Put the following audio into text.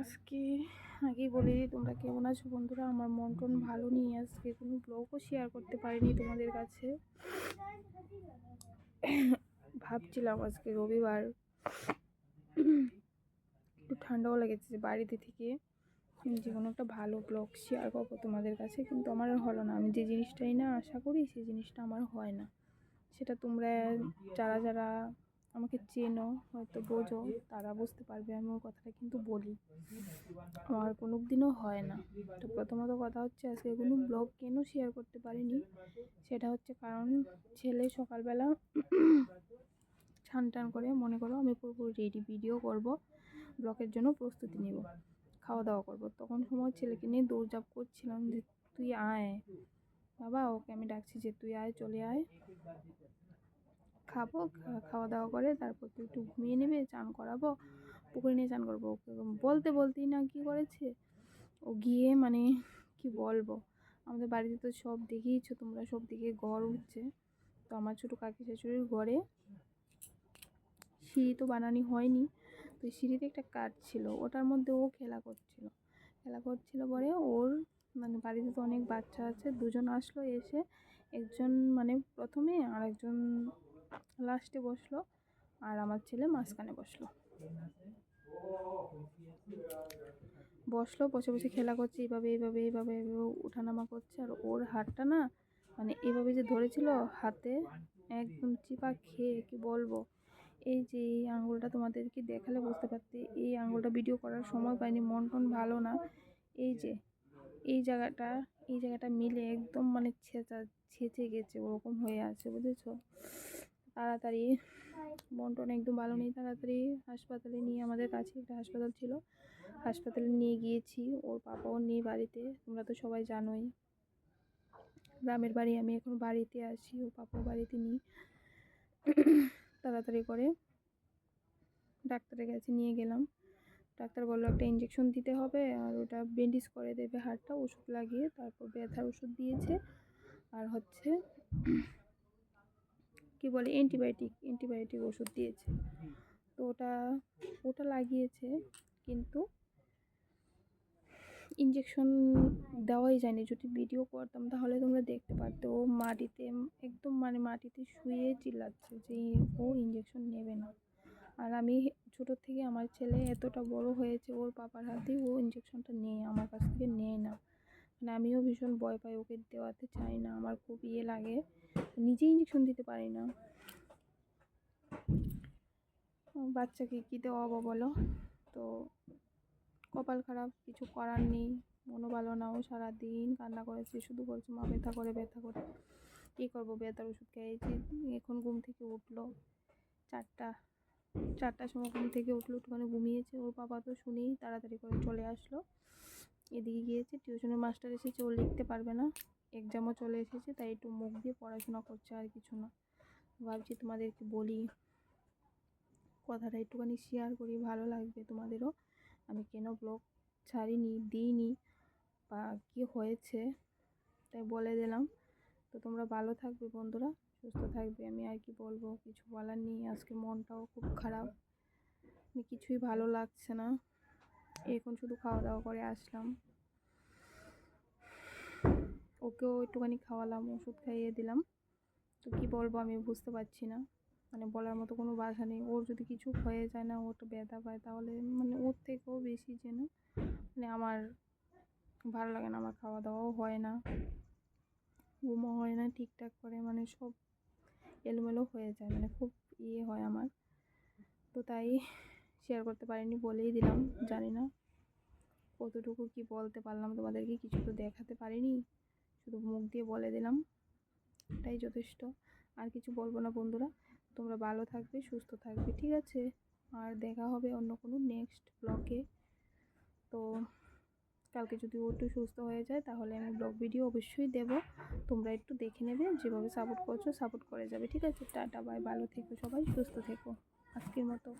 আজকে আগেই বলে দিই, তোমরা কেমন আছো বন্ধুরা? আমার মন টন ভালো নেই আজকে কোনো ব্লগও শেয়ার করতে পারিনি তোমাদের কাছে। ভাবছিলাম আজকে রবিবার। একটু ঠান্ডাও লেগেছে যে বাড়িতে থেকে। যে কোনো একটা ভালো ব্লগ শেয়ার করব তোমাদের কাছে, কিন্তু আমার হলো না। আমি যে জিনিসটাই না আশা করি, সেই জিনিসটা আমার হয় না। সেটা তোমরা যারা যারা আমাকে চেনো, হয়তো বোঝো, তারা বুঝতে পারবে আমি ওই কথাটা কিন্তু বলি। আমার কোনো দিনও হয় না। তো প্রথমত কথা হচ্ছে, আজকে কোনো ব্লগ কেন শেয়ার করতে পারিনি? সেটা হচ্ছে কারণ ছেলে সকালবেলা ছান টান করে মনে করো আমি পুরোপুরি রেডি ভিডিও করব ব্লগের জন্য প্রস্তুতি নেব খাওয়া দাওয়া করব। তখন সময় ছেলেকে নিয়ে দৌড়ঝাঁপ করছিলাম যে, তুই আয়। বাবা, ওকে আমি ডাকছি যে, তুই আয়, চলে আয়। খাব খাওয়া দাওয়া করে তারপর তুই একটু ঘুমিয়ে নেবে, চান করাবো, পুকুরে নিয়ে চান করব। ওকে বলতে বলতেই না কি করেছে? ও গিয়ে মানে কি বলব? আমাদের বাড়িতে তো সব দেখেইছো তোমরা সব দিকে ঘর উঠছে। তো আমার ছোটো কাকি শাশুড়ির ঘরে সিঁড়ি তো বানানি হয়নি। তো সিঁড়িতে একটা কাঠ ছিল, ওটার মধ্যে ও খেলা করছিল। খেলা করছিল পরে ওর মানে বাড়িতে তো অনেক বাচ্চা আছে, দুজন আসলো এসে, একজন মানে প্রথমে আর একজন লাস্টে বসল আর আমার ছেলে মাঝখানে বসল। বসল, বসে বসে খেলা করছে এইভাবে এইভাবে এইভাবে এইভাবে উঠানামা করছে। আর ওর হাতটা না মানে এইভাবে যে ধরেছিল হাতে, একদম চিপা খেয়ে কি বলব? এই যে এই আঙুলটা তোমাদেরকে দেখালে বুঝতে পারতে, এই আঙুলটা ভিডিও করার সময় পাইনি, মন টন ভালো না। এই যে, এই জায়গাটা এই জায়গাটা মিলে একদম মানে ছেঁচা, ছেঁচে গেছে, ওরকম হয়ে আছে, বুঝেছ? তাড়াতাড়ি মন টন একদম ভালো নেই তাড়াতাড়ি হাসপাতালে নিয়ে আমাদের কাছে একটা হাসপাতাল ছিল। হাসপাতালে নিয়ে গিয়েছি ওর পাপাও নেই বাড়িতে তোমরা তো সবাই জানোই। গ্রামের বাড়ি আমি এখন বাড়িতে আছি ওর পাপাও বাড়িতে নিই। তাড়াতাড়ি করে ডাক্তারের কাছে নিয়ে গেলাম। ডাক্তার বলল একটা ইঞ্জেকশন দিতে হবে আর ওটা ব্যান্ডেজ করে দেবে হাড়টা ওষুধ লাগিয়ে তারপর ব্যথার ওষুধ দিয়েছে। আর হচ্ছে কি বলে অ্যান্টিবায়োটিক অ্যান্টিবায়োটিক ওষুধ দিয়েছে। তো ওটা ওটা লাগিয়েছে, কিন্তু ইঞ্জেকশন দেওয়াই যায়নি। যদি ভিডিও করতাম, তাহলে তোমরা দেখতে পারতে। ও মাটিতে, একদম মানে মাটিতে শুয়ে চিল্লাচ্ছে যে ও ইঞ্জেকশন নেবে না। আর আমি ছোটো থেকে আমার ছেলে এতটা বড় হয়েছে, ওর পাপার হাতে ও ইঞ্জেকশনটা নেয়, আমার কাছ থেকে নেয় না। মানে আমিও ভীষণ ভয় পাই, ওকে দেওয়াতে চাই না, আমার খুব ইয়ে লাগে। নিজে ইঞ্জেকশন দিতে পারি না। বাচ্চাকে কী দেওয়াবো বলো? তো কপাল খারাপ, কিছু করার নেই, মনও ভালো না, ও সারাদিন কান্না করেছে, শুধু বলছে, মা, ব্যথা করে ব্যথা করে। কী করব? ব্যথার ওষুধ খেয়েছি, এখন ঘুম থেকে উঠল। চারটা, চারটার সময় ঘুম থেকে উঠল, একটুখানি ঘুমিয়েছে। ওর বাবা তো শুনেই তাড়াতাড়ি করে চলে আসলো। এদিকে গিয়েছে টিউশনের মাস্টার এসেছে ও লিখতে পারবে না। এক্সামও চলে এসেছে, তাই একটু মুখ দিয়ে পড়াশোনা করছে আর কিছু না। ভাবছি তোমাদেরকে বলি, কথাটা একটুখানি শেয়ার করি, ভালো লাগবে তোমাদেরও। আমি কেন ব্লগ ছাড়িনি, দিইনি বা কী হয়েছে, তাই বলে দিলাম। তো তোমরা ভালো থাকবে বন্ধুরা, সুস্থ থাকবে, আমি আর কি বলব, কিছু বলার নেই, আজকে মনটাও খুব খারাপ। মানে কিছুই ভালো লাগছে না। এখন শুধু খাওয়া দাওয়া করে আসলাম। ওকেও একটুখানি খাওয়ালাম, ওষুধ খাইয়ে দিলাম। তো কী বলব আমি বুঝতে পারছি না। মানে বলার মতো কোনো ভাষা নেই। ওর যদি কিছু হয়ে যায় না, ওর তো ব্যথা পায়, তাহলে মানে ওর থেকেও বেশি যেন মানে আমার ভালো লাগে না, আমার খাওয়া দাওয়াও হয় না। ঘুমও হয় না ঠিকঠাক করে মানে সব এলোমেলো হয়ে যায় মানে খুব ইয়ে হয় আমার। তো তাই শেয়ার করতে পারিনি বলেই দিলাম, জানি না কতটুকু কি বলতে পারলাম তোমাদেরকে, কিছু তো দেখাতে পারিনি, শুধু মুখ দিয়ে বলে দিলাম, এটাই যথেষ্ট। আর কিছু বলব না বন্ধুরা, তোমরা ভালো থাকবে, সুস্থ থাকবে, ঠিক আছে? আর দেখা হবে অন্য কোনো নেক্সট ব্লগে তো কালকে যদি ও একটু সুস্থ হয়ে যায়, তাহলে আমি ব্লগ ভিডিও অবশ্যই দেব। তোমরা একটু দেখে নেবে, যেভাবে সাপোর্ট করছ সাপোর্ট করে যাবে, ঠিক আছে? টাটা বাই ভালো থেকো সবাই, সুস্থ থেকো। আজকের মতো।